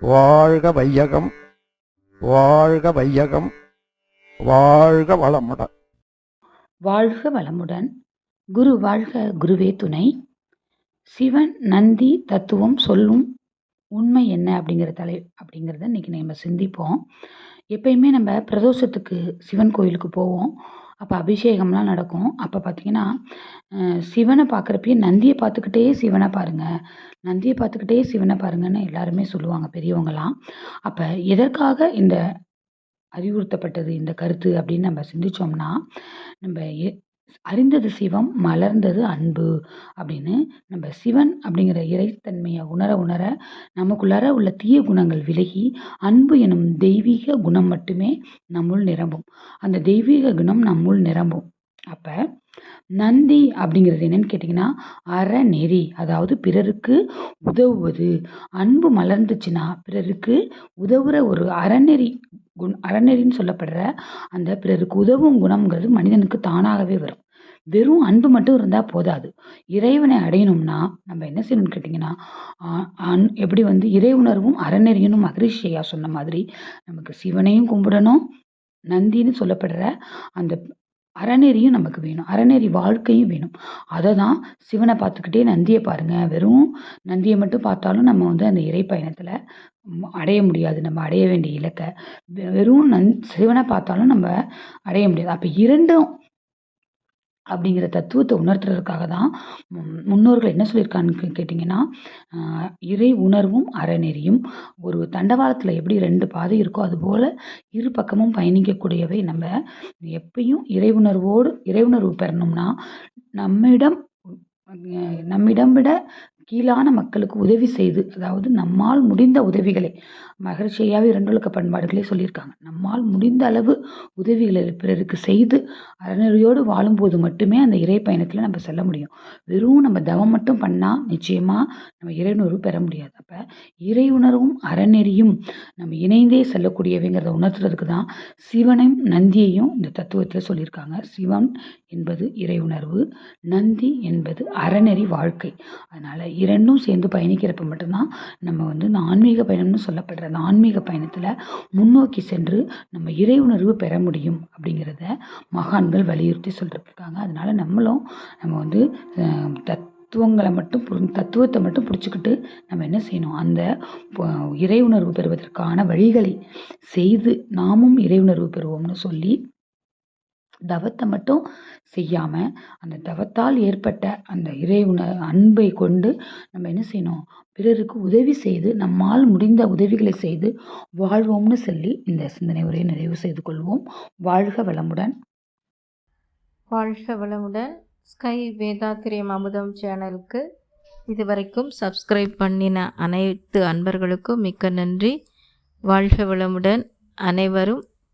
வாழ்க வையகம் வாழ்க வையகம் வாழ்க வளமுடன். வாழ்க வளமுடன். குரு வாழ்க குருவே துணை. சிவன் நந்தி தத்துவம் சொல்லும் உண்மை என்ன அப்படிங்கிற தலை அப்படிங்கிறத இன்றைக்கி நம்ம சிந்திப்போம். எப்பயுமே நம்ம பிரதோஷத்துக்கு சிவன் கோயிலுக்கு போவோம். அப்போ அபிஷேகம்லாம் நடக்கும். அப்போ பார்த்தீங்கன்னா சிவனை பார்க்குறப்பயே நந்தியை பார்த்துக்கிட்டே சிவனை பாருங்கள் நந்தியை பார்த்துக்கிட்டே சிவனை பாருங்கன்னு எல்லாருமே சொல்லுவாங்க பெரியவங்களாம் அப்போ எதற்காக இந்த அறிவுறுத்தப்பட்டது இந்த கருத்து அப்படின்னு நம்ம சிந்திச்சோம்னா நம்ம எ- அறிந்தது சிவம் மலர்ந்தது அன்பு அப்படின்னு நம்ம சிவன் அப்படிங்கிற இறைத்தன்மையை உணர உணர நமக்குள்ளார உள்ள தீய குணங்கள் விலகி அன்பு எனும் தெய்வீக குணம் மட்டுமே நம்முள் நிரம்பும். அந்த தெய்வீக குணம் நம்முள் நிரம்பும். அப்போ நந்தி அப்படிங்கிறது என்னன்னு கேட்டிங்கன்னா அறநெறி அதாவது பிறருக்கு உதவுவது. அன்பு மலர்ந்துச்சுன்னா பிறருக்கு உதவுற ஒரு அறநெறி குண் அறநெறின்னு சொல்லப்படுற அந்த பிறருக்கு உதவும் குணம்ங்கிறது மனிதனுக்கு தானாகவே வரும். வெறும் அன்பு மட்டும் இருந்தால் போதாது. இறைவனை அடையணும்னா நம்ம என்ன செய்யணும்னு கேட்டிங்கன்னா அன்- எப்படி வந்து இறை உணர்வும் அறநெறியனும் மகரிஷியா சொன்ன மாதிரி நமக்கு சிவனையும் கும்பிடணும் நந்தின்னு சொல்லப்படுற அந்த அறநெறியும் நமக்கு வேணும். அறநெறி வாழ்க்கையும் வேணும். அதை தான் சிவனை பார்த்துக்கிட்டே நந்தியை பாருங்கள் வெறும் நந்தியை மட்டும் பார்த்தாலும் நம்ம வந்து அந்த இறை பயணத்தில் அடைய முடியாது. நம்ம அடைய வேண்டிய இலக்கை. வெ- வெறும் நந் சிவனை பார்த்தாலும் நம்ம அடைய முடியாது. அப்போ இரண்டும் அப்படிங்கிற தத்துவத்தை உணர்த்துறதுக்காக தான் முன்னோர்கள் என்ன சொல்லியிருக்கான்னு கேட்டிங்கன்னா இறை உணர்வும் அறநெறியும் ஒரு தண்டவாளத்தில் எப்படி ரெண்டு பாதை இருக்கோ அதுபோல் இரு பக்கமும் பயணிக்கக்கூடியவை. நம்ம எப்பயும் இறை உணர்வோடு இறை உணர்வு பெறணும்னா நம்மிடம் நம்மிடம் விட கீழான மக்களுக்கு உதவி செய்து அதாவது நம்மால் முடிந்த உதவிகளை மகிழ்ச்சியாகவே இரண்டொழுக்க பண்பாடுகளே சொல்லியிருக்காங்க. நம்மால் முடிந்த அளவு உதவிகளை பிறருக்கு செய்து அறநெறியோடு வாழும்போது மட்டுமே அந்த இறை பயணத்தில் நம்ம செல்ல முடியும். வெறும் நம்ம தவம் மட்டும் பண்ணால் நிச்சயமாக நம்ம இறையுணர்வு பெற முடியாது. அப்போ இறை உணர்வும் அறநெறியும் நம்ம இணைந்தே செல்லக்கூடியவைங்கிறத உணர்த்துறதுக்கு தான் சிவனையும் நந்தியையும் இந்த தத்துவத்தில் சொல்லியிருக்காங்க. சிவன் என்பது இறை உணர்வு நந்தி என்பது அறநெறி வாழ்க்கை. அதனால் இரண்டும் சேர்ந்து பயணிக்கிறப்ப மட்டும்தான் நம்ம வந்து இந்த ஆன்மீக பயணம்னு சொல்லப்படுற அந்த ஆன்மீக பயணத்தில் முன்னோக்கி சென்று நம்ம இறை உணர்வு பெற முடியும் அப்படிங்கிறத மகான்கள் வலியுறுத்தி சொல்லிருக்காங்க. அதனால நம்மளும் நம்ம வந்து தத் தத்துவங்களை மட்டும் புரி தத்துவத்தை மட்டும் பிடிச்சிக்கிட்டு நம்ம என்ன செய்யணும்? அந்த இறை உணர்வு பெறுவதற்கான வழிகளை செய்து நாமும் இறை உணர்வு பெறுவோம்னு சொல்லி தவத்தை மட்டும் செய்யாமல் அந்த தவத்தால் ஏற்பட்ட அந்த இறை உண அன்பை கொண்டு நம்ம என்ன செய்யணும்? பிறருக்கு உதவி செய்து நம்மால் முடிந்த உதவிகளை செய்து வாழ்வோம்னு சொல்லி இந்த சிந்தனை உரையை நிறைவு செய்து கொள்வோம். வாழ்க வளமுடன். வாழ்க வளமுடன். ஸ்கை வேதாத்திரியம் அமுதம் சேனலுக்கு இதுவரைக்கும் சப்ஸ்கிரைப் பண்ணின அனைத்து அன்பர்களுக்கும் மிக்க நன்றி. வாழ்க வளமுடன். அனைவரும்